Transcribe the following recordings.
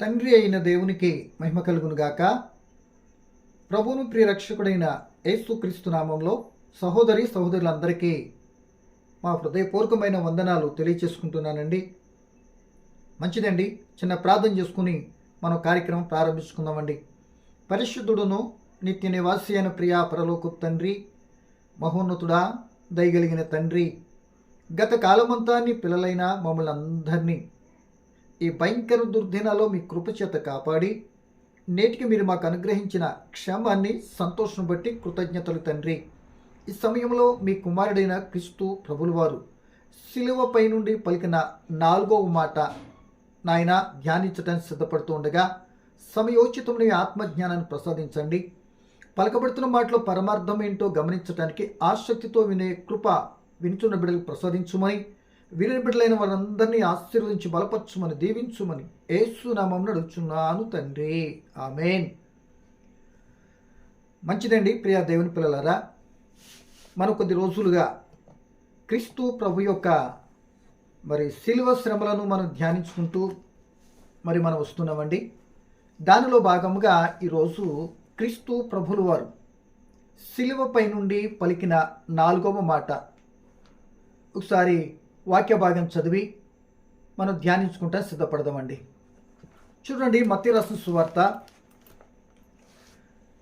తండ్రి అయిన దేవునికి మహిమ కలుగునుగాక ప్రభును ప్రియరక్షకుడైన యేసుక్రీస్తు నామంలో సహోదరి సహోదరులందరికీ మా హృదయపూర్వకమైన వందనాలు తెలియచేసుకుంటున్నానండి. మంచిదండి. చిన్న ప్రార్థన చేసుకుని మనం కార్యక్రమం ప్రారంభించుకుందామండి. పరిశుద్ధుడును నిత్య నివాసి అయిన ప్రియా పరలోకు తండ్రి మహోన్నతుడా దయగలిగిన తండ్రి గత కాలమంతా నీ పిల్లలైన మమ్మల్ని అందరినీ ఈ భయంకర దుర్దినాలో మీ కృపచేత కాపాడి నేటికి మీరు మాకు అనుగ్రహించిన క్షేమాన్ని సంతోషం బట్టి కృతజ్ఞతలు తండ్రి. ఈ సమయంలో మీ కుమారుడైన క్రీస్తు ప్రభులవారు శిలువపై నుండి పలికిన నాలుగవ మాట నాయన ధ్యానించడానికి సిద్ధపడుతూ ఉండగా సమయోచితమైన ఆత్మజ్ఞానాన్ని ప్రసాదించండి. పలకబడుతున్న మాటలో పరమార్థం ఏంటో గమనించడానికి ఆసక్తితో వినే కృప వినుచున్న బిడ్డలకు ప్రసాదించుమని విని బిడ్డలైన వారందరినీ ఆశీర్వదించి బలపరచుమని దీవించుమని ఏసునామం నడుచున్నాను తండ్రి. ఆమెన్. మంచిదండి ప్రియా దేవుని పిల్లలారా. మనం కొద్ది రోజులుగా క్రీస్తు ప్రభు యొక్క మరి శిలువ శ్రమలను మనం ధ్యానించుకుంటూ మరి మనం వస్తున్నామండి. దానిలో భాగముగా ఈరోజు క్రీస్తు ప్రభులు వారు శిలువపై నుండి పలికిన నాలుగవ మాట. ఒకసారి వాక్య భాగం చదివి మనం ధ్యానించుకుంటా సిద్ధపడదామండి. చూడండి మత్తి సువార్త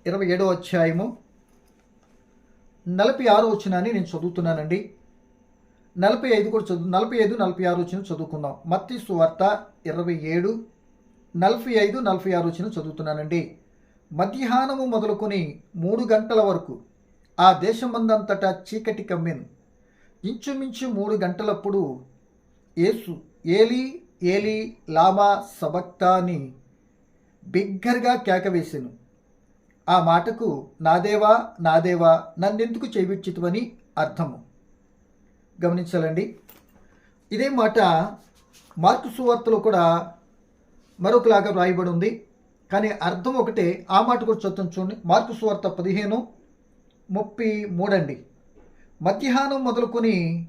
ఇరవై ఏడో అధ్యాయము నలభై ఆరో వచ్చినాన్ని నేను చదువుతున్నానండి. నలభై ఐదు కూడా చదువు నలభై ఐదు నలభై ఆరు వచ్చిన చదువుకుందాం. మత్తి సువార్త ఇరవై ఏడు నలభై ఐదు నలభై ఆరు వచ్చిన చదువుతున్నానండి. మధ్యాహ్నము మొదలుకొని మూడు గంటల వరకు ఆ దేశమందంతటా చీకటి కమ్మెను ఇంచుమించు మూడు గంటలప్పుడు యేసు ఏలి ఏలి లామా సబక్తాని బిగ్గరగా కేకవేశాను ఆ మాటకు నాదేవా నాదేవా నన్నెందుకు చేవిచ్చితువని అర్థము. గమనించాలండి. ఇదే మాట మార్కు సువార్తలో కూడా మరొకలాగా వ్రాయబడి ఉంది కానీ అర్థం ఒకటే ఆ మాట కూడా చూద్దాం చూడండి. మార్కు సువార్త పదిహేను ముప్పై మూడండి. మధ్యాహ్నం మొదలుకొని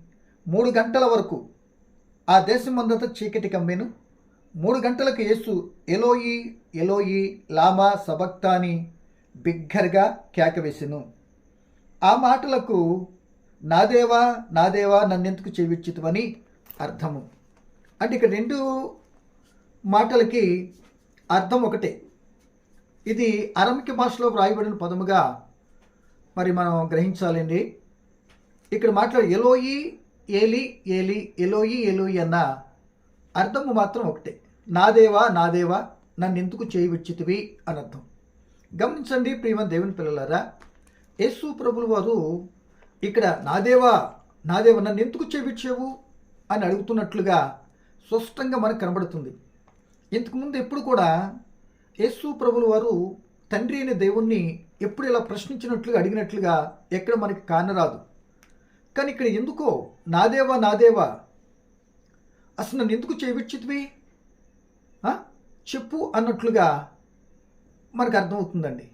మూడు గంటల వరకు ఆ దేశమందంతా చీకటి కమ్మెను. మూడు గంటలకు యేసు ఎలోయి ఎలోయి లామా సబక్తాని బిగ్గరగా కేకవేసెను. ఆ మాటలకు నాదేవా నాదేవా నన్నెందుకు చేవిచ్చితువని అర్థము. అంటే ఇక్కడ రెండు మాటలకి అర్థం ఒకటే. ఇది అరమిక భాషలో వ్రాయబడిన పదముగా మరి మనం గ్రహించాలండి. ఇక్కడ మాట్లాడు ఎలోయి ఏలి ఏలి ఎలోయి ఎలోయి అన్న అర్థము మాత్రం ఒకటే. నాదేవా నాదేవా నన్ను ఎందుకు చేయవచ్చితివి అని అర్థం. గమనించండి ప్రియమ దేవుని పిల్లలారా యేసు ప్రభులు వారు ఇక్కడ నాదేవా నాదేవా నన్ను ఎందుకు చేపించావు అని అడుగుతున్నట్లుగా స్పష్టంగా మనకు కనబడుతుంది. ఇంతకుముందు ఎప్పుడు కూడా యేసు ప్రభులు వారు తండ్రి అనే దేవుణ్ణి ఎప్పుడు ఇలా ప్రశ్నించినట్లుగా అడిగినట్లుగా ఎక్కడ మనకి కానరాదు కానీ ఇక్కడ ఎందుకో నాదేవా నాదేవా? అసలు నన్ను ఎందుకు చేయించితివి చెప్పు అన్నట్లుగా మనకు అర్థమవుతుందండి.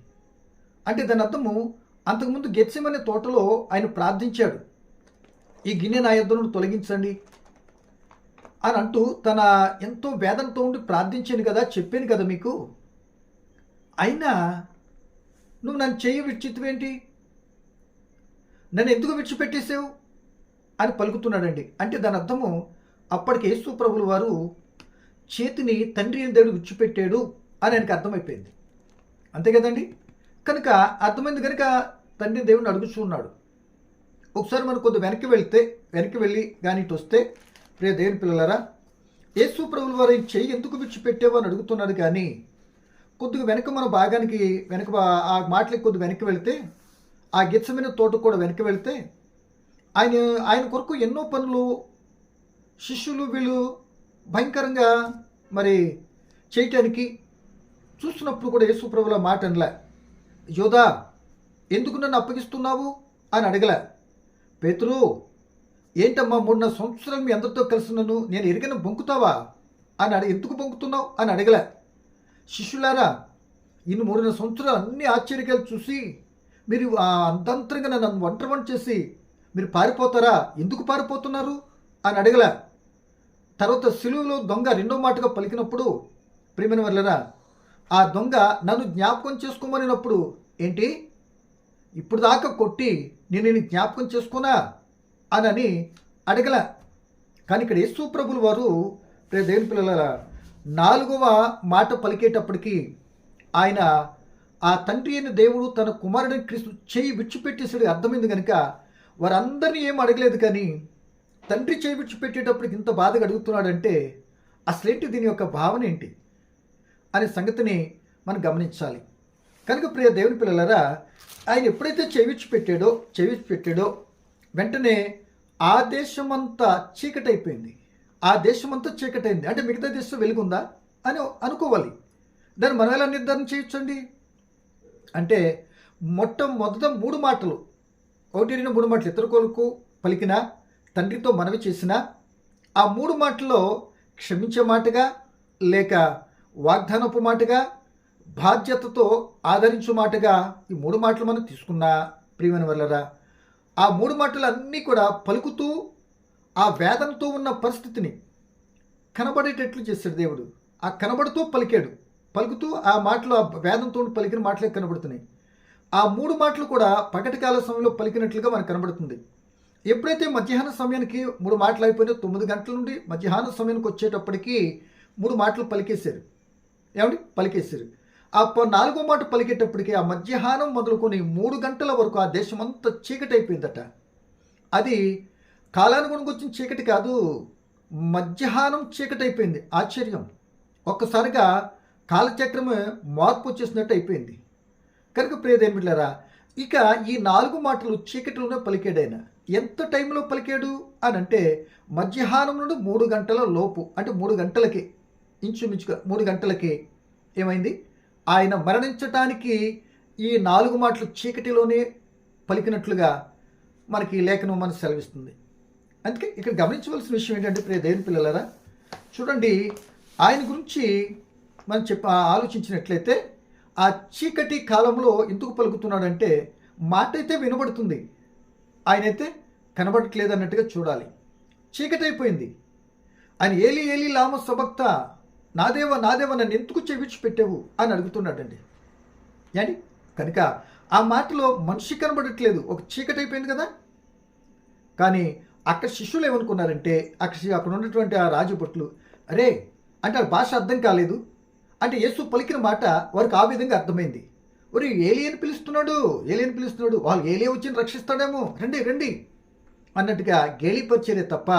అంటే దాని అర్థము అంతకుముందు గెత్సెమనే తోటలో ఆయన ప్రార్థించాడు. ఈ గిన్నె నా యుద్ధను తొలగించండి అని అంటూ తన ఎంతో వేదనతో ఉండి ప్రార్థించాను కదా చెప్పాను కదా మీకు. అయినా నువ్వు నన్ను చెయ్యి నన్ను ఎందుకు విడిచిపెట్టేసావు అని పలుకుతున్నాడండి. అంటే దాని అర్థము అప్పటికి యేసు ప్రభులు వారు చేతిని తండ్రి అయిన దేవుడు విడిచిపెట్టాడు అని ఆయనకు అర్థమైపోయింది. అంతే కదండి? కనుక అర్థమైంది కనుక తండ్రి దేవుడిని అడుగుచున్నాడు ఒకసారి మనం కొద్ది వెనక్కి వెళ్తే వెనక్కి వెళ్ళి కానీ ఇటు వస్తే ప్రియ దేవుని పిల్లలారా యేసు ప్రభులు వారు చేయి ఎందుకు విడిచిపెట్టావు అని అడుగుతున్నాడు కానీ కొద్దిగా వెనక మన భాగానికి వెనక ఆ మాటలకి కొద్ది వెనక్కి వెళితే ఆ గిచ్చమైన తోట కూడా వెనక్కి వెళితే ఆయన ఆయన కొరకు ఎన్నో పనులు శిష్యులు వీళ్ళు భయంకరంగా మరి చేయటానికి చూస్తున్నప్పుడు కూడా యేసుప్రభుల మాట అనలే యోధా ఎందుకు నన్ను అప్పగిస్తున్నావు? అని అడగలే. పేతురు ఏంటమ్మా మూడున్నర సంవత్సరాలు మీ అందరితో కలిసి నన్ను నేను ఎరిగిన బొంకుతావా? అని అడిగి ఎందుకు బొంకుతున్నావు? అని అడగలే. శిష్యులారా ఇన్ని మూడున్నర సంవత్సరాలు అన్ని ఆశ్చర్యకాలు చూసి మీరు అంతంతరంగా నన్ను ఒంటరి వంట చేసి మీరు పారిపోతారా? ఎందుకు పారిపోతున్నారు? అని అడగలే. తర్వాత సిలువలో దొంగ రెండో మాటగా పలికినప్పుడు ప్రేమిన వల్లరా ఆ దొంగ నన్ను జ్ఞాపకం చేసుకోమనినప్పుడు ఏంటి? ఇప్పుడు దాకా కొట్టి నేను నేను జ్ఞాపకం చేసుకున్నా? అనని అడగల. కానీ ఇక్కడ యేసు ప్రభులు వారు ప్రియ దేవుని పిల్లల నాలుగవ మాట పలికేటప్పటికీ ఆయన ఆ తండ్రి అయిన దేవుడు తన కుమారుడిని క్రీస్తు చేయి విచ్చిపెట్టేసాడు అర్థమైంది కనుక వారందరినీ ఏం అడగలేదు కానీ తండ్రి చేయి విచ్చిపెట్టేటప్పటికి ఇంత బాధగా అడుగుతున్నాడంటే అసలేంటి దీని యొక్క భావన ఏంటి అనే సంగతిని మనం గమనించాలి. కనుక ప్రియ దేవుని పిల్లలరా ఆయన ఎప్పుడైతే చెవిచ్చి పెట్టాడో చెవిచ్చి పెట్టాడో వెంటనే ఆ దేశమంతా చీకటైపోయింది. ఆ దేశమంతా చీకటైంది. అంటే మిగతా దేశం వెలుగుందా అని అనుకోవాలి. దాన్ని మనం ఎలా నిర్ధారణ చేయొచ్చండి? అంటే మొట్టమొదట మూడు మాటలు. ఒకటి రెండు మూడు మాటలు ఇతర కొరకు పలికిన తండ్రితో మనవి చేసిన ఆ మూడు మాటల్లో క్షమించే మాటగా లేక వాగ్దానపు మాటగా బాధ్యతతో ఆదరించు మాటగా ఈ మూడు మాటలు మనం తీసుకున్నా ప్రియమైన వల్లరా ఆ మూడు మాటలు అన్నీ కూడా పలుకుతూ ఆ వేదనతో ఉన్న పరిస్థితిని కనబడేటట్లు చేశాడు దేవుడు. ఆ కనబడుతూ పలికాడు. పలుకుతూ ఆ మాటలు ఆ వేదంతో పలికిన మాటలే కనబడుతున్నాయి. ఆ మూడు మాటలు కూడా పగటి కాల సమయంలో పలికినట్లుగా మనకు కనబడుతుంది. ఎప్పుడైతే మధ్యాహ్న సమయానికి మూడు మాటలు అయిపోయినాయో తొమ్మిది గంటల నుండి మధ్యాహ్న సమయానికి వచ్చేటప్పటికి మూడు మాటలు పలికేశారు. ఏమండి? పలికేశారు. ఆ నాలుగో మాట పలికేటప్పటికి ఆ మధ్యాహ్నం మొదలుకొని మూడు గంటల వరకు ఆ దేశం అంతా చీకటి అయిపోయిందట. అది కాలానుగుణంగా వచ్చిన చీకటి కాదు మధ్యాహ్నం చీకటి అయిపోయింది. ఆశ్చర్యం. ఒక్కసారిగా కాలచక్రం మార్పు వచ్చేసినట్టు అయిపోయింది. కనుక ప్రియదేమిట్లరా ఇక ఈ నాలుగు మాటలు చీకటిలోనే పలికాడైన ఎంత టైంలో పలికాడు అని అంటే మధ్యాహ్నం నుండి మూడు గంటల లోపు అంటే మూడు గంటలకి ఇంచుమించుగా మూడు గంటలకి ఏమైంది? ఆయన మరణించటానికి ఈ నాలుగు మాటలు చీకటిలోనే పలికినట్లుగా మనకి లేఖనం మనకు సెలవిస్తుంది. అందుకే ఇక్కడ గమనించవలసిన విషయం ఏంటంటే ప్రియ దేవుని పిల్లలారా చూడండి ఆయన గురించి మనం చెప్ప ఆలోచించినట్లయితే ఆ చీకటి కాలంలో ఎందుకు పలుకుతున్నాడంటే మాట అయితే వినబడుతుంది. ఆయనైతే కనబడట్లేదు అన్నట్టుగా చూడాలి. చీకటి అయిపోయింది ఆయన ఏలి ఏలి లామ సభక్త నాదేవ నాదేవ నన్ను ఎందుకు చెవిచి పెట్టావు అని అడుగుతున్నాడండి. ఏంటి కనుక ఆ మాటలో మనిషి కనబడట్లేదు. ఒక చీకటి అయిపోయింది కదా. కానీ అక్కడ శిష్యులు ఏమనుకున్నారంటే అక్కడ అక్కడ ఉన్నటువంటి ఆ రాజభట్లు అరే అంటే భాష అర్థం కాలేదు. అంటే యేసు పలికిన మాట వారికి ఆ విధంగా అర్థమైంది. ఒరే ఏలియని పిలుస్తున్నాడు ఏలియని పిలుస్తున్నాడు వాళ్ళు ఏలియన్ వచ్చి రక్షిస్తాడేమో రండి రండి అన్నట్టుగా గేలిపరిచేదే తప్ప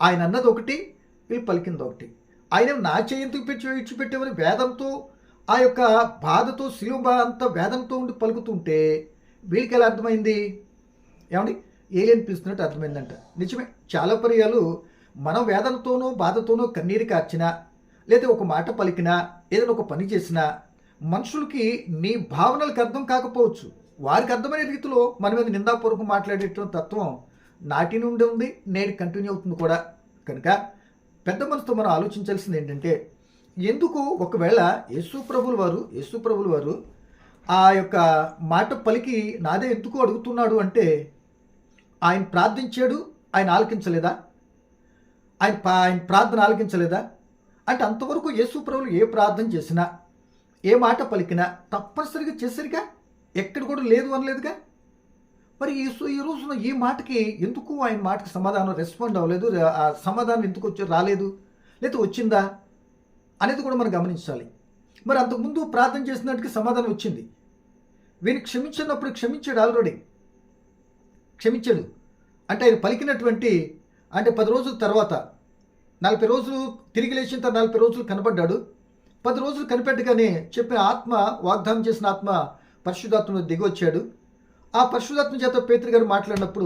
ఆయన అన్నది ఒకటి వీళ్ళు పలికింది ఒకటి. ఆయన నా చేయంతుకు ఇచ్చిపెట్టేవారు వేదంతో ఆ యొక్క బాధతో శిలువ అంత వేదంతో ఉండి పలుకుతుంటే వీళ్ళకి ఎలా అర్థమైంది? ఏమండి? ఏలియన్ పిలుస్తున్నట్టు అర్థమైందంట. నిజమే చాలా పర్యాలు మనం వేదనతోనో బాధతోనో కన్నీరు కార్చినా లేదా ఒక మాట పలికినా ఏదైనా ఒక పని చేసినా మనుషులకి నీ భావనలకు అర్థం కాకపోవచ్చు. వారికి అర్థమయ్యే రీతిలో మన మీద నిందాపూర్వకం మాట్లాడేటువంటి తత్వం నాటి నుండి ఉంది నేడు కంటిన్యూ అవుతుంది కూడా. కనుక పెద్ద మనసుతో మనం ఆలోచించాల్సింది ఏంటంటే ఎందుకు ఒకవేళ యేసుప్రభుల వారు యేసుప్రభుల వారు ఆ యొక్క మాట పలికి నాదే ఎందుకు అడుగుతున్నాడు అంటే ఆయన ప్రార్థించాడు ఆయన ఆలకించలేదా? ఆయన ఆయన ప్రార్థన ఆలకించలేదా? అంటే అంతవరకు యేసు ప్రభులు ఏ ప్రార్థన చేసినా ఏ మాట పలికినా తప్పనిసరిగా చేసరిగా ఎక్కడ కూడా లేదు అనలేదుగా? మరి ఈ ఈ రోజున ఈ మాటకి ఎందుకు ఆయన మాటకి సమాధానం రెస్పాండ్ అవ్వలేదు? ఆ సమాధానం ఎందుకు వచ్చి రాలేదు? లేదా వచ్చిందా? అనేది కూడా మనం గమనించాలి. మరి అంతకుముందు ప్రార్థన చేసినట్టుకి సమాధానం వచ్చింది. వీని క్షమించినప్పుడు క్షమించాడు ఆల్రెడీ క్షమించాడు. అంటే ఆయన పలికినటువంటి అంటే పది రోజుల తర్వాత నలభై రోజులు తిరిగి లేచిన తర్వాత నలభై రోజులు కనపడ్డాడు పది రోజులు కనిపెట్టగానే చెప్పిన ఆత్మ వాగ్దానం చేసిన ఆత్మ పరిశుధాత్మను దిగొచ్చాడు ఆ పరిశుధాత్మ చేత పేతురు గారు మాట్లాడినప్పుడు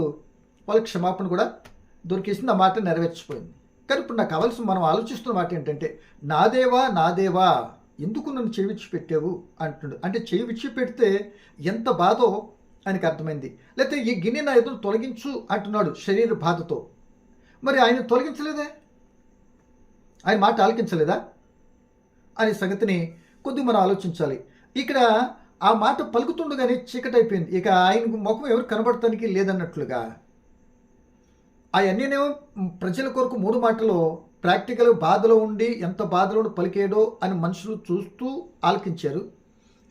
వాళ్ళకి క్షమాపణ కూడా దొరికేసింది. ఆ మాట నెరవేర్చిపోయింది. కానీ ఇప్పుడు నాకు కావాల్సిన మనం ఆలోచిస్తున్న మాట ఏంటంటే నాదేవా నాదేవా ఎందుకు నన్ను చేయి పెట్టావు? అంటున్నాడు. అంటే చేయి విడిచి పెడితే ఎంత బాధో ఆయనకు అర్థమైంది. లేకపోతే ఈ గిన్నె నా ఎదురు తొలగించు అంటున్నాడు శరీర బాధతో. మరి ఆయన తొలగించలేదే? ఆయన మాట ఆలకించలేదా? అనే సంగతిని కొద్దిగా మనం ఆలోచించాలి. ఇక్కడ ఆ మాట పలుకుతుండగానే చీకటి అయిపోయింది ఇక ఆయన ముఖం ఎవరు కనబడటానికి లేదన్నట్లుగా. అవన్నీనేమో ప్రజల కొరకు మూడు మాటలు ప్రాక్టికల్ బాధలో ఉండి ఎంత బాధలో పలికేడో అని మనుషులు చూస్తూ ఆలకించారు.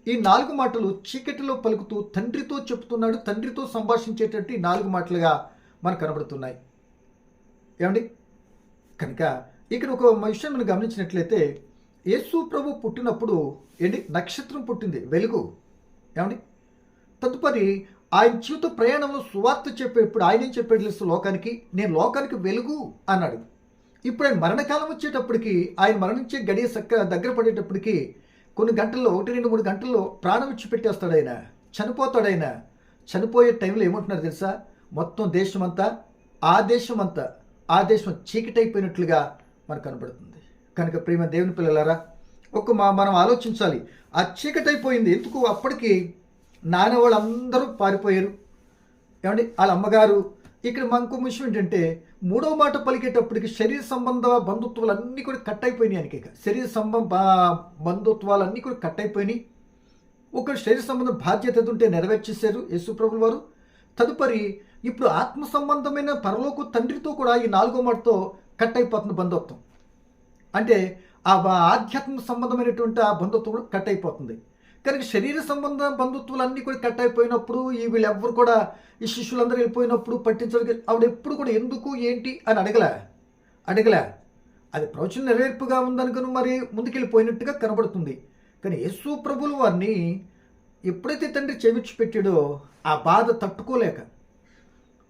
ఈ నాలుగు మాటలు చీకటిలో పలుకుతూ తండ్రితో చెప్తున్నాడు తండ్రితో సంభాషించేటట్టు ఈ నాలుగు మాటలుగా మనకు కనబడుతున్నాయి. ఏమండి? కనుక ఇక్కడ ఒక విషయం మనం గమనించినట్లయితే యేసు ప్రభు పుట్టినప్పుడు ఏంటి? నక్షత్రం పుట్టింది వెలుగు. ఏమండి? తదుపరి ఆయన జీవిత ప్రయాణంలో సువార్త చెప్పేప్పుడు ఆయన ఏం చెప్పాడు తెలుసు లోకానికి? నేను లోకానికి వెలుగు అన్నాడు. ఇప్పుడు ఆయన మరణకాలం వచ్చేటప్పటికి ఆయన మరణించే గడియ సక్క దగ్గర పడేటప్పటికి కొన్ని గంటల్లో ఒకటి రెండు మూడు గంటల్లో ప్రాణం ఇచ్చి పెట్టేస్తాడు ఆయన. చనిపోతాడు ఆయన. చనిపోయే టైంలో ఏమంటున్నారు తెలుసా? మొత్తం దేశమంతా ఆ దేశమంతా ఆ దేశం చీకటైపోయినట్లుగా మనకు కనబడుతుంది. కనుక ప్రేమ దేవుని పిల్లలారా ఒక మా మనం ఆలోచించాలి. ఆ చీకటైపోయింది ఎందుకు? అప్పటికి నాన్న వాళ్ళందరూ పారిపోయారు. ఏమండి? వాళ్ళ అమ్మగారు. ఇక్కడ మనకు విషయం ఏంటంటే మూడో మాట పలికేటప్పటికి శరీర సంబంధ బంధుత్వాలు అన్నీ కూడా కట్ అయిపోయినాయి ఆయనకి ఇక శరీర సంబంధ బా- బంధుత్వాలు అన్నీ కూడా కట్ అయిపోయినాయి. ఒక శరీర సంబంధం బాధ్యత ఉంటే నెరవేర్చేశారు యేసుప్రభుల వారు. తదుపరి ఇప్పుడు ఆత్మ సంబంధమైన పరలోకు తండ్రితో కూడా ఈ నాలుగో మాటతో కట్ అయిపోతుంది బంధుత్వం. అంటే ఆ ఆధ్యాత్మ ఆధ్యాత్మిక సంబంధమైనటువంటి ఆ బంధుత్వం కూడా కట్ అయిపోతుంది కనుక శరీర సంబంధ బంధుత్వాలు అన్నీ కూడా కట్ అయిపోయినప్పుడు ఈ వీళ్ళెవ్వరు కూడా ఈ శిష్యులందరూ వెళ్ళిపోయినప్పుడు పట్టించడానికి ఆవిడ ఎప్పుడు కూడా ఎందుకు ఏంటి అని అడగలే. అడగలే. అది ప్రవచన నెరవేర్పుగా ఉందనుకుని మరి ముందుకెళ్ళిపోయినట్టుగా కనబడుతుంది. కానీ యేసు ప్రభులు వారిని ఎప్పుడైతే తండ్రి చెవిచ్చి పెట్టాడో ఆ బాధ తట్టుకోలేక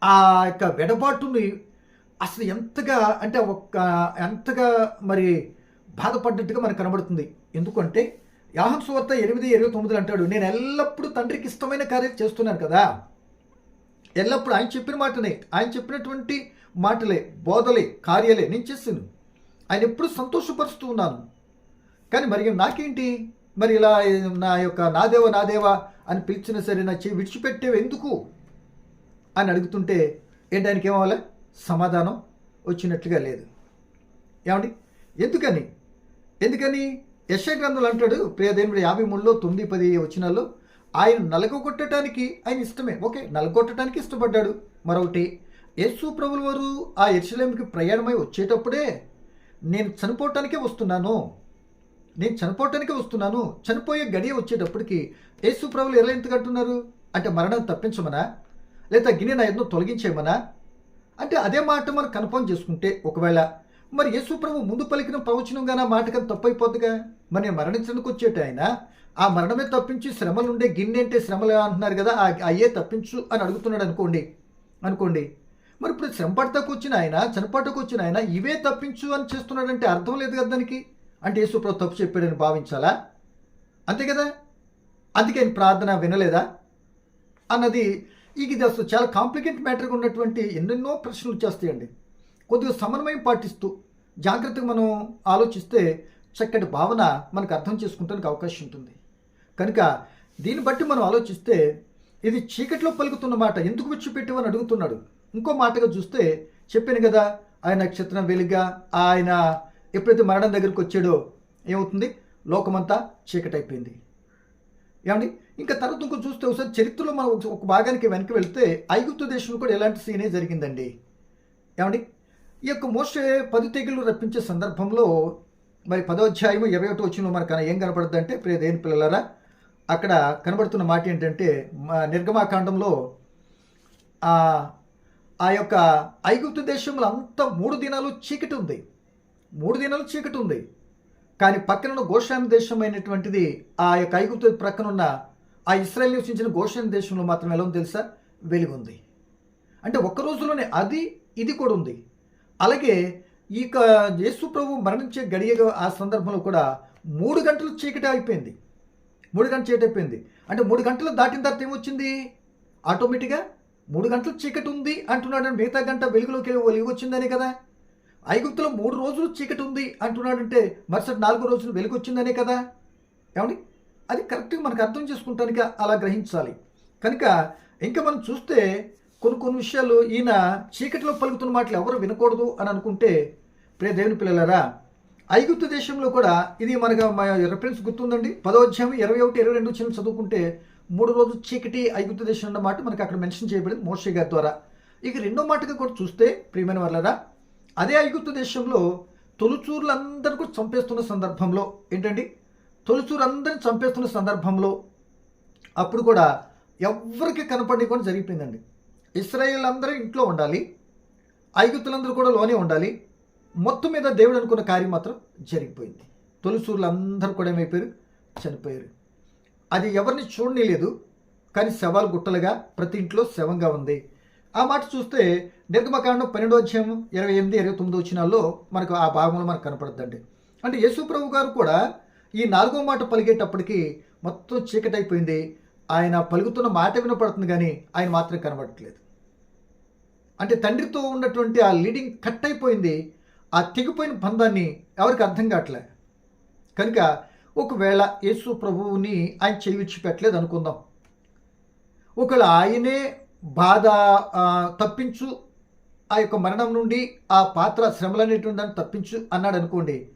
ఆ యొక్క వెడబాటుని అసలు ఎంతగా అంటే ఒక్క ఎంతగా మరి బాధపడ్డట్టుగా మనకు కనబడుతుంది. ఎందుకంటే యాహన్ సువార్త ఎనిమిది ఇరవై తొమ్మిది అంటాడు నేను ఎల్లప్పుడూ తండ్రికి ఇష్టమైన కార్యం చేస్తున్నాను కదా. ఎల్లప్పుడూ ఆయన చెప్పిన మాటనే ఆయన చెప్పినటువంటి మాటలే బోధలే కార్యాలే నేను చేసాను ఆయన ఎప్పుడు సంతోషపరుస్తూ ఉన్నాను. కానీ మరి నాకేంటి? మరి ఇలా నా యొక్క నాదేవ నాదేవ అని పిలిచిన సరే నా చెయ్యి విడిచిపెట్టేవి ఎందుకు? అని అడుగుతుంటే ఏంటి ఆయనకి ఏమవ్వాలి సమాధానం వచ్చినట్లుగా లేదు. ఏమండి? ఎందుకని? ఎందుకని? యశ గ్రంథాలు అంటాడు ప్రియదేవుడు యాభై మూడులో తొమ్మిది పది వచ్చినాల్లో ఆయన నలగొట్టడానికి ఆయన ఇష్టమే. ఓకే నలగొట్టడానికి ఇష్టపడ్డాడు. మరొకటి యేసు ప్రభుల వారు ఆ ఎర్షలేంకి ప్రయాణమై వచ్చేటప్పుడే నేను చనిపోవటానికే వస్తున్నాను. నేను చనిపోవటానికే వస్తున్నాను. చనిపోయే గడియ వచ్చేటప్పటికి యేసు ప్రభులు ఎలా ఎందుకు అంటున్నారు? అంటే మరణం తప్పించమనా? లేదా గిన్నె నా ఎన్నో తొలగించేయమనా? అంటే అదే మాట మనం కన్ఫర్మ్ చేసుకుంటే ఒకవేళ మరి యేసుప్రభు ముందు పలికిన ప్రవచనంగా నా మాట కానీ తప్పైపోద్దిగా? మరి మరణించడానికి వచ్చేట ఆయన ఆ మరణమే తప్పించి శ్రమలు ఉండే గిన్నె అంటే శ్రమలు అంటున్నారు కదా ఆ అయ్యే తప్పించు అని అడుగుతున్నాడు అనుకోండి అనుకోండి. మరి ఇప్పుడు శ్రమ పడతాకు వచ్చిన ఆయన చనిపోటకు వచ్చిన ఆయన ఇవే తప్పించు అని చేస్తున్నాడంటే అర్థం లేదు కదా దానికి? అంటే యేసుప్రభు తప్పు చెప్పాడని భావించాలా? అంతే కదా? అందుకే ఆయన ప్రార్థన వినలేదా? అన్నది ఇది అసలు చాలా కాంప్లికేట్ మ్యాటర్గా ఉన్నటువంటి ఎన్నెన్నో ప్రశ్నలు వచ్చేస్తాయండి. కొద్దిగా సమన్వయం పాటిస్తూ జాగ్రత్తగా మనం ఆలోచిస్తే చక్కటి భావన మనకు అర్థం చేసుకుంటానికి అవకాశం ఉంటుంది. కనుక దీన్ని బట్టి మనం ఆలోచిస్తే ఇది చీకట్లో పలుకుతున్న మాట ఎందుకు విడిచిపెట్టేవని అడుగుతున్నాడు. ఇంకో మాటగా చూస్తే చెప్పాను కదా ఆయన నక్షత్రం వెలుగా ఆయన ఎప్పుడైతే మరణం దగ్గరికి వచ్చాడో ఏమవుతుంది? లోకమంతా చీకటైపోయింది. ఏమండి? ఇంకా తర్వాత ఇంకో చూస్తే ఒకసారి చరిత్రలో మనం ఒక- భాగానికి వెనక్కి వెళ్తే ఐగుప్తు దేశంలో కూడా ఎలాంటి సీనే జరిగిందండి. ఏమండి? ఈ యొక్క మోసే పది తెగులు రప్పించే సందర్భంలో మరి పదో ఇరవై ఒకటి వచ్చిన మనకు ఏం కనపడుతుంది అంటే ప్రియ దేని పిల్లలారా అక్కడ కనబడుతున్న మాట ఏంటంటే నిర్గమాకాండంలో ఆ ఆ యొక్క ఐగుప్తు దేశంలో అంత మూడు దినాలు చీకటి ఉంది. మూడు దినాలు చీకటి ఉంది. కానీ పక్కన గోషాన్ దేశం అయినటువంటిది ఆ యొక్క ఐగుప్తు ప్రక్కన ఉన్న ఆ ఇస్రాయల్ నివసించిన గోషాన్ దేశంలో మాత్రం ఎలా ఉంది తెలుసా? వెలుగుంది. అంటే ఒక్క రోజులోనే అది ఇది కూడా ఉంది. అలాగే ఈ యేసు ప్రభు మరణించే గడియగా ఆ సందర్భంలో కూడా మూడు గంటలు చీకటి అయిపోయింది. మూడు గంటలు చీకటి అయిపోయింది. అంటే మూడు గంటలు దాటిన తర్వాత ఏమొచ్చింది? ఆటోమేటిక్గా మూడు గంటలు చీకటి ఉంది అంటున్నాడు మిగతా గంట వెలుగులోకి వెలుగు వచ్చిందనే కదా? ఐగుప్తులో మూడు రోజులు చీకటి ఉంది అంటున్నాడంటే మరుసటి నాలుగో రోజులు వెలుగు వచ్చిందనే కదా? ఏమండి? అది కరెక్ట్గా మనకు అర్థం చేసుకుంటానికి అలా గ్రహించాలి. కనుక ఇంకా మనం చూస్తే కొన్ని కొన్ని విషయాలు ఈయన చీకటిలో పలుకుతున్న మాటలు ఎవరు వినకూడదు అని అనుకుంటే ప్రే దేవుని పిల్లలరా ఐగుప్తు దేశంలో కూడా ఇది మనకు రెఫరెన్స్ గుర్తుందండి. పదోధ్యాయం ఇరవై ఒకటి ఇరవై రెండు చిన్న చదువుకుంటే మూడు రోజులు చీకటి ఐగుప్తు దేశం అన్న మాట మనకు అక్కడ మెన్షన్ చేయబడింది మోషే గారి ద్వారా. ఇక రెండో మాటగా కూడా చూస్తే ప్రియమైన వాళ్ళరా అదే ఐగుప్తు దేశంలో తొలుచూర్లందరిని కూడా చంపేస్తున్న సందర్భంలో ఏంటండి? తొలుచూరందరిని చంపేస్తున్న సందర్భంలో అప్పుడు కూడా ఎవరికి కనపడి కూడా జరిగిపోయిందండి. ఇస్రాయేల్ అందరూ ఇంట్లో ఉండాలి ఐగుతులందరూ కూడా లోనే ఉండాలి మొత్తం మీద దేవుడు అనుకున్న కార్యం మాత్రం జరిగిపోయింది. తొలిసూర్లు అందరూ కూడా ఏమైపోయారు? చనిపోయారు. అది ఎవరిని చూడనీలేదు కానీ శవాలు గుట్టలుగా ప్రతి ఇంట్లో శవంగా ఉంది. ఆ మాట చూస్తే నిర్గమకాండం పన్నెండో అధ్యాయం ఇరవై ఎనిమిది ఇరవై తొమ్మిది వచ్చినాల్లో మనకు ఆ భాగంలో మనకు కనపడుతుందండి. అంటే యేసు ప్రభు గారు కూడా ఈ నాలుగో మాట పలిగేటప్పటికి మొత్తం చీకటైపోయింది. ఆయన పలుకుతున్న మాట వినపడుతుంది కానీ ఆయన మాత్రం కనబడట్లేదు. అంటే తండ్రితో ఉన్నటువంటి ఆ లీడింగ్ కట్ అయిపోయింది. ఆ తెగిపోయిన బంధాన్ని ఎవరికి అర్థం కావట్లే. కనుక ఒకవేళ యేసు ప్రభువుని ఆయన చేయించి పెట్టలేదు అనుకుందాం. ఒకవేళ ఆయనే బాధ తప్పించు. ఆ యొక్క మరణం నుండి ఆ పాత్ర శ్రమలనేటువంటి దాన్ని తప్పించు అన్నాడు అనుకోండి.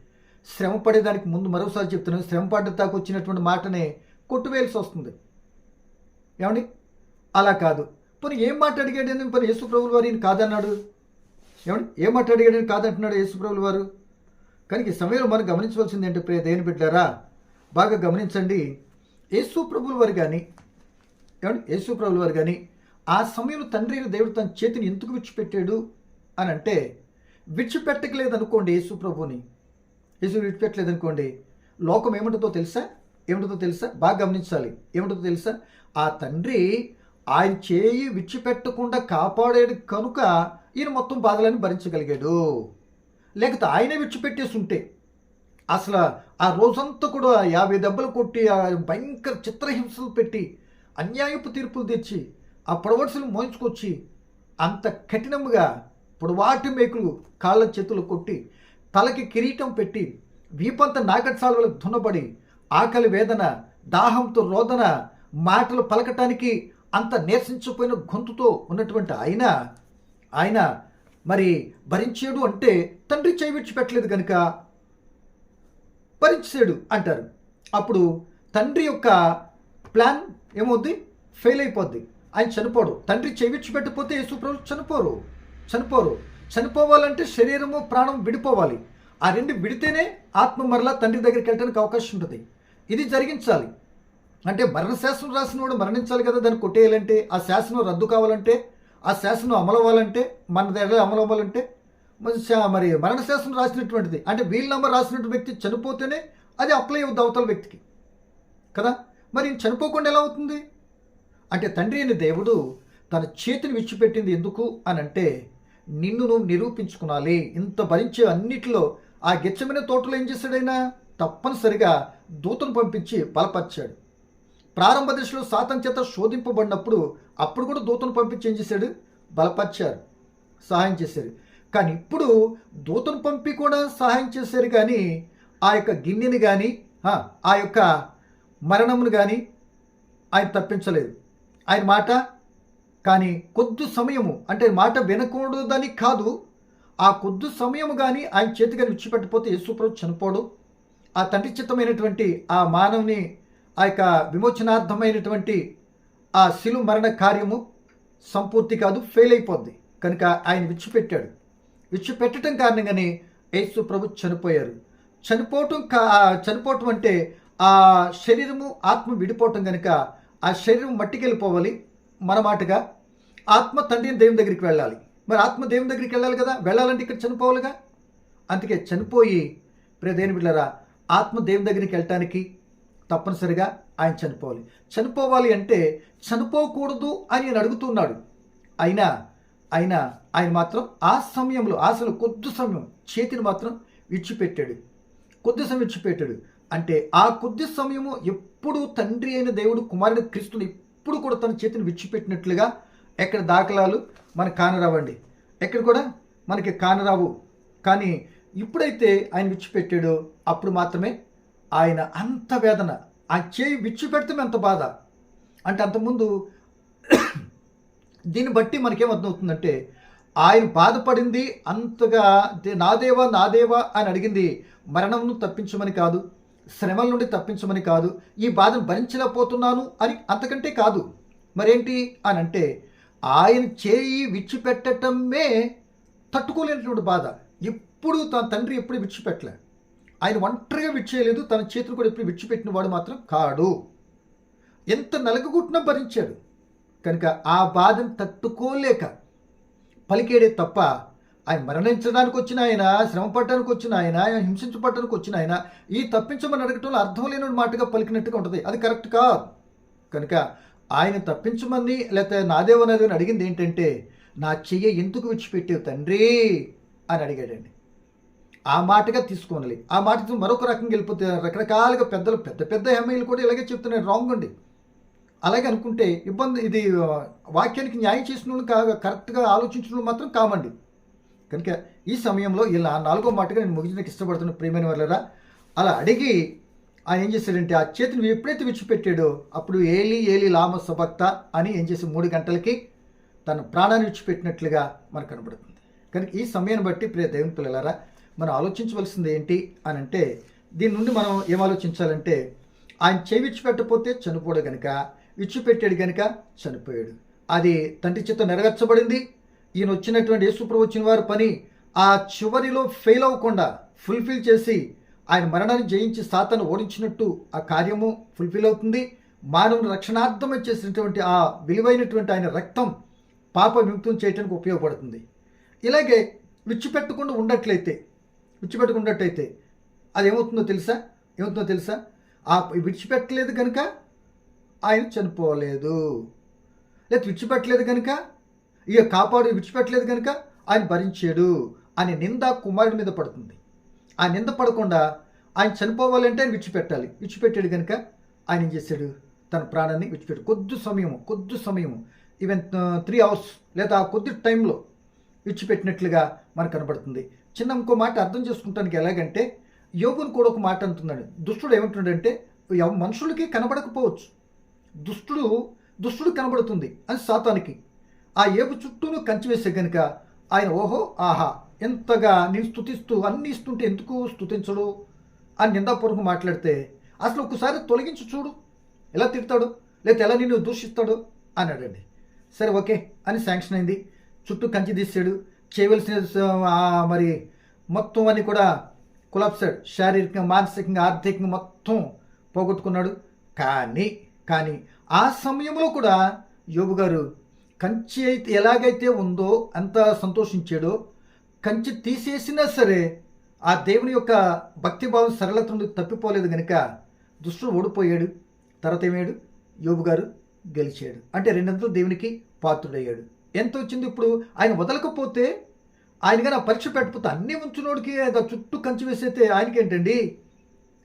శ్రమ పడేదానికి ముందు మరోసారి చెప్తున్నాను. శ్రమ పడ్డదాకా వచ్చినటువంటి మాటనే కొట్టువేయాల్సి వస్తుంది. ఏమండి? అలా కాదు. పోనీ ఏం మాట అడిగాడని పోనీ యేసుప్రభులు వారు ఈయన కాదన్నాడు. ఏమండి? ఏం మాట అడిగాడని కాదంటున్నాడు యేసుప్రభులు వారు. కానీ ఈ సమయంలో మనం గమనించవలసింది ఏంటి ప్రియ దేని బిడ్డారా బాగా గమనించండి. యేసు ప్రభులు వారు కానీ ఏమండి? యేసు ప్రభులు వారు కానీ ఆ సమయంలో తండ్రి అయిన దేవుడు తన చేతిని ఎందుకు విడిచిపెట్టాడు అని అంటే విడిచిపెట్టకలేదనుకోండి యేసు ప్రభుని యేసు విడిచిపెట్టలేదనుకోండి. లోకం ఏముంటుందో తెలుసా? ఏమిటో తెలుసా? బాగా గమనించాలి. ఏమిటో తెలుసా? ఆ తండ్రి ఆయన చేయి విడిచిపెట్టకుండా కాపాడాడు కనుక ఈయన మొత్తం బాధలను భరించగలిగాడు. లేకపోతే ఆయనే విడిచిపెట్టేసి ఉంటే అసలు ఆ రోజంతా కూడా యాభై దెబ్బలు కొట్టి ఆ భయంకర చిత్రహింసలు పెట్టి అన్యాయపు తీర్పులు తెచ్చి ఆ పొడవడుసులు మోయించుకొచ్చి అంత కఠినముగా పొడవాటి మేకులు కాళ్ళ చేతులు కొట్టి తలకి కిరీటం పెట్టి వీపంత నాగట్సాలకు దున్నబడి ఆకలి వేదన దాహంతో రోదన మాటలు పలకటానికి అంత నీరసించిపోయిన గొంతుతో ఉన్నటువంటి ఆయన ఆయన మరి భరించాడు అంటే తండ్రి చేయి విడిచిపెట్టలేదు కనుక భరించాడు అంటారు. అప్పుడు తండ్రి యొక్క ప్లాన్ ఏమవుద్ది? ఫెయిల్ అయిపోద్ది. ఆయన చనిపోడు. తండ్రి చేయి విడిచిపెట్టకపోతే యేసుప్రభు చనిపోరు. చనిపోరు. చనిపోవాలంటే శరీరము ప్రాణం విడిపోవాలి. ఆ రెండు విడితేనే ఆత్మ మరలా తండ్రి దగ్గరికి వెళ్ళడానికి అవకాశం ఉంటుంది. ఇది జరిగించాలి. అంటే మరణ శాసనం రాసిన వాడు మరణించాలి కదా దాన్ని కొట్టేయాలంటే ఆ శాసనం రద్దు కావాలంటే ఆ శాసనం అమలు అవ్వాలంటే మన దగ్గర అమలు అవ్వాలంటే మరి శా- మరి మరణ శాసనం రాసినటువంటిది. అంటే వీల్ నెంబర్ రాసినటువంటి వ్యక్తి చనిపోతేనే అది అప్లై అవుద్ది అవతల వ్యక్తికి. కదా? మరి చనిపోకుండా ఎలా అవుతుంది? అంటే తండ్రి అయిన దేవుడు తన చేతిని విడిచిపెట్టింది ఎందుకు అని అంటే నిన్ను నువ్వు నిరూపించుకునాలి. ఇంత భరించే అన్నిటిలో ఆ గెచ్చమైన తోటలో ఏం చేశాడైనా? తప్పనిసరిగా దూతను పంపించి బలపరిచాడు. ప్రారంభ దశలో సాతం చేత శోధింపబడినప్పుడు అప్పుడు కూడా దూతను పంపించి ఏం చేశాడు? బలపరిచారు. సహాయం చేశారు. కానీ ఇప్పుడు దూతను పంపి కూడా సహాయం చేశారు కానీ ఆ యొక్క గిన్నెని కానీ ఆ యొక్క మరణమును కానీ ఆయన తప్పించలేదు. ఆయన మాట కానీ కొద్ది సమయము అంటే మాట వినకూడదని కాదు. ఆ కొద్ది సమయము కానీ ఆయన చేతిగా విడిచిపెట్టకపోతే యేసుప్రభు చనిపోడు. ఆ తండ్రి చిత్తమైనటువంటి ఆ మానవుని ఆ యొక్క విమోచనార్థమైనటువంటి ఆ శిలు మరణ కార్యము సంపూర్తి కాదు ఫెయిల్ అయిపోద్ది. కనుక ఆయన విడిచిపెట్టాడు. విడిచిపెట్టడం కారణంగానే యేసు ప్రభు చనిపోయారు. చనిపోవటం కా చనిపోవటం అంటే ఆ శరీరము ఆత్మ విడిపోవటం కనుక ఆ శరీరం మట్టికెళ్ళిపోవాలి మన మాటగా. ఆత్మ తండ్రిని దేవుని దగ్గరికి వెళ్ళాలి. మరి ఆత్మ దేవుని దగ్గరికి వెళ్ళాలి కదా? వెళ్ళాలంటే ఇక్కడ చనిపోవాలిగా? అందుకే చనిపోయి ప్రదేని బిడ్డరా ఆత్మ దేవుని దగ్గరికి వెళ్ళటానికి తప్పనిసరిగా ఆయన చనిపోవాలి. చనిపోవాలి అంటే చనిపోకూడదు అని నేను అడుగుతున్నాడు. అయినా అయినా ఆయన మాత్రం ఆ సమయంలో అసలు కొద్ది సమయం చేతిని మాత్రం విచ్చిపెట్టాడు కొద్ది సమయం ఇచ్చిపెట్టాడు అంటే ఆ కొద్ది సమయము ఎప్పుడు తండ్రి అయిన దేవుడు కుమారుడు క్రీస్తుని ఎప్పుడు కూడా తన చేతిని విడిచిపెట్టినట్లుగా ఎక్కడ దాఖలాలు మనకు కానరావండి. ఎక్కడ కూడా మనకి కానరావు. కానీ ఇప్పుడైతే ఆయన విడిచిపెట్టాడో అప్పుడు మాత్రమే ఆయన అంత వేదన ఆ చేయి విడిచిపెడితే అంత బాధ. అంటే అంతకుముందు దీన్ని బట్టి మనకేమర్థమవుతుందంటే ఆయన బాధపడింది అంతగా దే- నాదేవా అని అడిగింది. మరణంను తప్పించమని కాదు. శ్రమల నుండి తప్పించమని కాదు ఈ బాధను భరించలేకపోతున్నాను అని అంతకంటే కాదు. మరేంటి అని అంటే ఆయన చేయి విడిచిపెట్టటమే తట్టుకోలేనటువంటి బాధ. ఎప్పుడు తన తండ్రి ఎప్పుడు విడిచిపెట్టలే. ఆయన ఒంటరిగా విడిచేయలేదు తన చేతులు కూడా ఎప్పుడు విడిచిపెట్టిన వాడు మాత్రం కాడు. ఎంత నలగగుట్టినా భరించాడు. కనుక ఆ బాధను తట్టుకోలేక పలికేడే తప్ప ఆయన మరణించడానికి వచ్చిన ఆయన శ్రమ పట్టడానికి వచ్చిన ఆయన ఆయన హింసించబట్టడానికి వచ్చిన ఆయన ఈ తప్పించమని అడగటంలో అర్థం లేని మాటగా పలికినట్టుగా ఉంటుంది. అది కరెక్ట్ కాదు. కనుక ఆయన తప్పించమని లేకపోతే నాదేవనది అని అడిగింది ఏంటంటే నా చెయ్యి ఎందుకు విడిచిపెట్టేవు తండ్రి? అని అడిగాడండి. ఆ మాటగా తీసుకోనాలి. ఆ మాటతో మరొక రకంగా వెళ్ళిపోతే రకరకాలుగా పెద్దలు పెద్ద పెద్ద ఎంఐలు కూడా ఇలాగే చెప్తున్నారు రాంగ్ అండి. అలాగే అనుకుంటే ఇబ్బంది ఇది వాక్యానికి న్యాయం చేసిన వాళ్ళు కరెక్ట్గా ఆలోచించిన వాళ్ళు మాత్రం కామండి. కనుక ఈ సమయంలో ఇలా నాలుగో మాటగా నేను ముగించడానికి ఇష్టపడుతున్న ప్రియమైన వాళ్ళరా అలా అడిగి ఆయన ఏం చేశాడంటే ఆ చేతిని ఎప్పుడైతే విడిచిపెట్టాడో అప్పుడు ఏలి ఏలి లామ సబక్త అని ఏం చేసి మూడు గంటలకి తన ప్రాణాన్ని విడిచిపెట్టినట్లుగా మనకు కనబడుతుంది. కనుక ఈ సమయాన్ని బట్టి ప్రియ దేవుని పిల్లలారా మనం ఆలోచించవలసింది ఏంటి అని అంటే దీని నుండి మనం ఏం ఆలోచించాలంటే ఆయన చేయి విడిచిపెట్టకపోతే చనిపోడు గనుక విడిచిపెట్టాడు గనుక చనిపోయాడు. అది తండ్రి చేత నెరవేర్చబడింది ఈయన వచ్చినటువంటి యేసుప్రభు వచ్చిన వారి పని ఆ చివరిలో ఫెయిల్ అవ్వకుండా ఫుల్ఫిల్ చేసి ఆయన మరణాన్ని జయించి సాతను ఓడించినట్టు ఆ కార్యము ఫుల్ఫిల్ అవుతుంది. మానవుని రక్షణార్థమై చేసినటువంటి ఆ విలువైనటువంటి ఆయన రక్తం పాప విముక్తం చేయడానికి ఉపయోగపడుతుంది. ఇలాగే విచ్చిపెట్టకుండా ఉండట్లయితే విడిచిపెట్టకుండా అది ఏమవుతుందో తెలుసా? ఏమవుతుందో తెలుసా? ఆ విడిచిపెట్టలేదు కనుక ఆయన చనిపోలేదు. లేదా విడిచిపెట్టలేదు కనుక ఇక కాపాడు విడిచిపెట్టలేదు కనుక ఆయన భరించాడు అనే నింద కుమారుడి మీద పడుతుంది. ఆ నింద పడకుండా ఆయన చనిపోవాలంటే ఆయన విడిచిపెట్టాలి. విడిచిపెట్టాడు కనుక ఆయన ఏం చేశాడు? తన ప్రాణాన్ని విడిచిపెట్టాడు. కొద్ది సమయము కొద్ది సమయము ఈవెన్ త్రీ అవర్స్ లేదా కొద్ది టైంలో విడిచిపెట్టినట్లుగా మనకు కనబడుతుంది. చిన్న ఇంకో మాట అర్థం చేసుకుంటానికి ఎలాగంటే యోగుని కూడా ఒక మాట అంటున్నాడు. దుష్టుడు ఏమంటున్నాడంటే మనుషులకి కనబడకపోవచ్చు. దుష్టుడు దుష్టుడు కనబడుతుంది అని సాతానికి. ఆ ఏపు చుట్టూను కంచి వేసే కనుక ఆయన ఓహో ఆహా ఎంతగా నేను స్థుతిస్తూ అన్ని ఇస్తుంటే ఎందుకు స్తుతించడు? అని నిందాపూర్వకం మాట్లాడితే అసలు ఒకసారి తొలగించి చూడు. ఎలా తిడతాడు? లేకపోతే ఎలా నిన్ను దూషిస్తాడు? అని అడండి సరే ఓకే అని శాంక్షన్ అయింది. చుట్టూ కంచి తీసాడు చేయవలసిన మరి మొత్తం అని కూడా కులాప్సాడు. శారీరకంగా మానసికంగా ఆర్థికంగా మొత్తం పోగొట్టుకున్నాడు. కానీ కానీ ఆ సమయంలో కూడా యోగు గారు కంచి అయితే ఎలాగైతే ఉందో అంత సంతోషించాడో కంచి తీసేసినా సరే ఆ దేవుని యొక్క భక్తిభావం సరళత నుండి తప్పిపోలేదు కనుక దుష్టుడు ఓడిపోయాడు తర్వాత ఏమయ్యాడు యోబు గారు గెలిచాడు. అంటే రెండంతలు దేవునికి పాత్రుడయ్యాడు. ఎంత వచ్చింది ఇప్పుడు? ఆయన వదలకపోతే ఆయన కానీ పరీక్ష పెట్టకపోతే అన్నీ ఉంచునోడికి చుట్టూ కంచి వేసైతే ఆయనకేంటండి?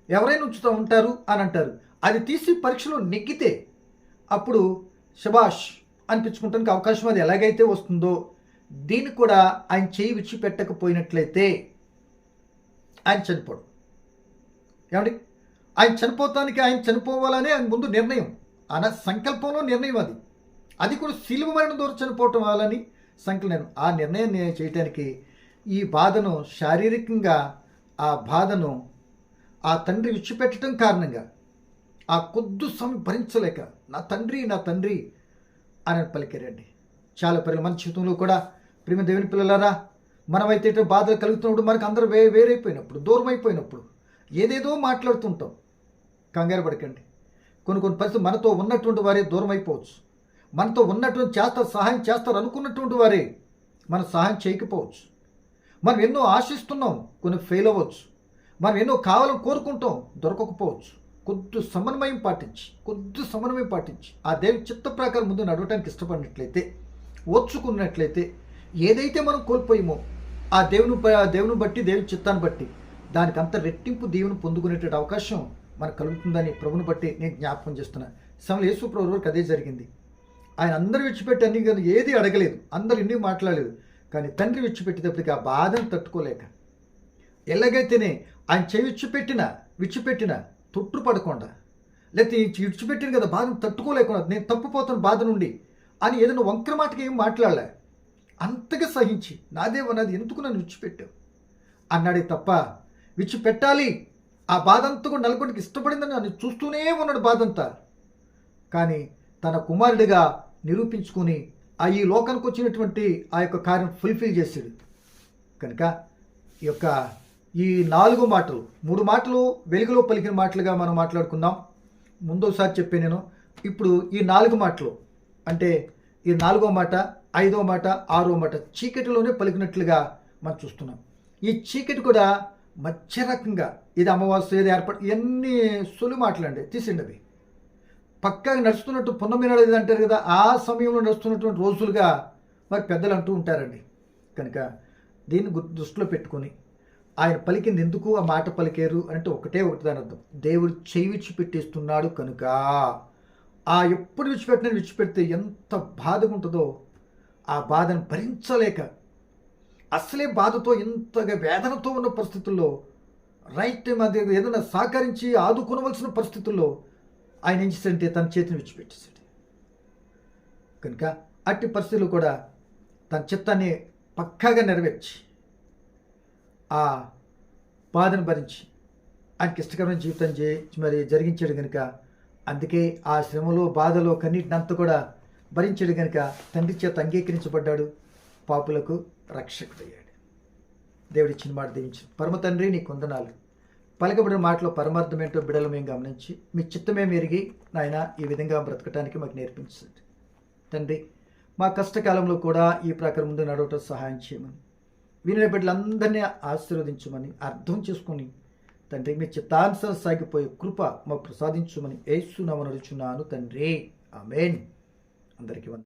ఎవరైనా ఉంచుతూ ఉంటారు అని అంటారు. అది తీసి పరీక్షలో నెగ్గితే అప్పుడు శభాష్ అనిపించుకుంటానికి అవకాశం అది ఎలాగైతే వస్తుందో దీన్ని కూడా ఆయన చేయి విడిచిపెట్టకపోయినట్లయితే ఆయన చనిపోడు. ఏమండి? ఆయన చనిపోతానికి ఆయన చనిపోవాలనే ఆయన ముందు నిర్ణయం. అన సంకల్పంలో నిర్ణయం అది. అది కూడా శిలువ మరణం ద్వారా చనిపోవటం వాళ్ళని సంకల్పం. ఆ నిర్ణయం చేయటానికి ఈ బాధను శారీరకంగా ఆ బాధను ఆ తండ్రి విడిచిపెట్టడం కారణంగా ఆ కొద్దు సమయం భరించలేక నా తండ్రి నా తండ్రి అని పలికారండి చాలా పిల్లలు మన జీవితంలో కూడా ప్రేమ దేవుని పిల్లలారా మనమైతే బాధలు కలుగుతున్నప్పుడు మనకు అందరూ వే వేరైపోయినప్పుడు దూరం అయిపోయినప్పుడు ఏదేదో మాట్లాడుతుంటాం. కంగారు పడకండి. కొన్ని కొన్ని పరిస్థితులు మనతో ఉన్నటువంటి వారే దూరం అయిపోవచ్చు మనతో ఉన్నటువంటి చేస్తారు సహాయం చేస్తారు అనుకున్నటువంటి వారే మన సహాయం చేయకపోవచ్చు. మనం ఎన్నో ఆశిస్తున్నాం కొన్ని ఫెయిల్ అవ్వచ్చు. మనం ఎన్నో కావాలని కోరుకుంటాం దొరకకపోవచ్చు. కొద్ది సమన్వయం పాటించి కొద్ది సమన్వయం పాటించి ఆ దేవి చిత్త ప్రకారం ముందు నడవటానికి ఇష్టపడినట్లయితే ఓర్చుకున్నట్లయితే ఏదైతే మనం కోల్పోయామో ఆ దేవుని బ- ఆ దేవుని బట్టి దేవుని చిత్తాన్ని బట్టి దానికి అంత రెట్టింపు దేవుని పొందుకునేటువంటి అవకాశం మనకు కలుగుతుందని ప్రభుని బట్టి నేను జ్ఞాపకం చేస్తున్నా. సమయంలో యేసు ప్రభు వరకు అదే జరిగింది. ఆయన అందరు విడిచిపెట్టి అన్ని కానీ ఏది అడగలేదు. అందరు ఇన్ని మాట్లాడలేదు. కానీ తండ్రి విడిచిపెట్టేటప్పటికి ఆ బాధను తట్టుకోలేక ఎలాగైతేనే ఆయన చెవి విచ్చిపెట్టిన విచ్చిపెట్టిన తొట్టుపడకుండా. లేకపోతే ఈ కదా బాధను తట్టుకోలేకుండా నేను తప్పిపోతున్న బాధ నుండి అని ఏదైనా వంకర మాటకి ఏం మాట్లాడలే. అంతగా సహించి నాదేమన్నది ఎందుకు నన్ను విడిచిపెట్టావు? అన్నాడే తప్ప విడిచిపెట్టాలి. ఆ బాధ అంతా కూడా నలుగురికి ఇష్టపడిందని నన్ను చూస్తూనే ఉన్నాడు బాధంతా. కానీ తన కుమారుడిగా నిరూపించుకొని ఆ ఈ లోకానికి వచ్చినటువంటి ఆ యొక్క కార్యం ఫుల్ఫిల్ చేశాడు. కనుక ఈ యొక్క ఈ నాలుగు మాటలు మూడు మాటలు వెలుగులో పలికిన మాటలుగా మనం మాట్లాడుకుందాం. ముందోసారి చెప్పే నేను ఇప్పుడు ఈ నాలుగు మాటలు అంటే ఈ నాలుగో మాట ఐదో మాట ఆరో మాట చీకటిలోనే పలికినట్లుగా మనం చూస్తున్నాం. ఈ చీకటి కూడా మధ్య రకంగా ఇది అమావాస్య ఏది ఏర్పడి ఇవన్నీ సొలి మాటలండి తీసిండి అవి. పక్కాగా నడుస్తున్నట్టు పున్నమి నడేది అంటారు కదా ఆ సమయంలో నడుస్తున్నటువంటి రోజులుగా మరి పెద్దలు అంటూ ఉంటారండి. కనుక దీన్ని దృష్టిలో పెట్టుకొని ఆయన పలికింది ఎందుకు? ఆ మాట పలికారు అంటే ఒకటే ఒకటి దాని అర్థం. దేవుడు చేయి విడిచిపెట్టేస్తున్నాడు కనుక. ఆ ఎప్పుడు విడిచిపెట్టిన విడిచిపెడితే ఎంత బాధగా ఉంటుందో ఆ బాధను భరించలేక అసలే బాధతో ఇంతగా వేదనతో ఉన్న పరిస్థితుల్లో రైట్ టైం అది ఏదైనా సహకరించి ఆదుకోవలసిన పరిస్థితుల్లో ఆయన ఏం చేశాడంటే తన చేతిని విడిచిపెట్టేశాడు. కనుక అట్టి పరిస్థితులు కూడా తన చిత్తాన్ని పక్కాగా నెరవేర్చి ఆ బాధను భరించి ఆయనకి ఇష్టకరమైన జీవితం చే మరి జరిగించాడు కనుక అందుకే ఆ శ్రమలో బాధలో కన్నీటినంతా కూడా భరించాడు కనుక తండ్రి చేత అంగీకరించబడ్డాడు. పాపులకు రక్షకుడయ్యాడు దేవుడి ఇచ్చిన మాట దీవించి. పరమ తండ్రి నీ కొందనాలు. పలకబడిన మాటలో పరమార్థం ఏంటో బిడలు మేము గమనించి మీ చిత్తమే మెరిగి నాయన ఈ విధంగా బ్రతకటానికి మాకు నేర్పించండి. తండ్రి మా కష్టకాలంలో కూడా ఈ ప్రకారం ముందు నడవటం సహాయం చేయమని. వినే బిడ్డలందరినీ ఆశీర్వదించమని అర్థం చేసుకొని తండ్రి మీ చిత్తానుసారం సాగిపోయే కృప మాకు ప్రసాదించమని ఏసునామని తండ్రి. ఆమెన్. అందరికీ వంద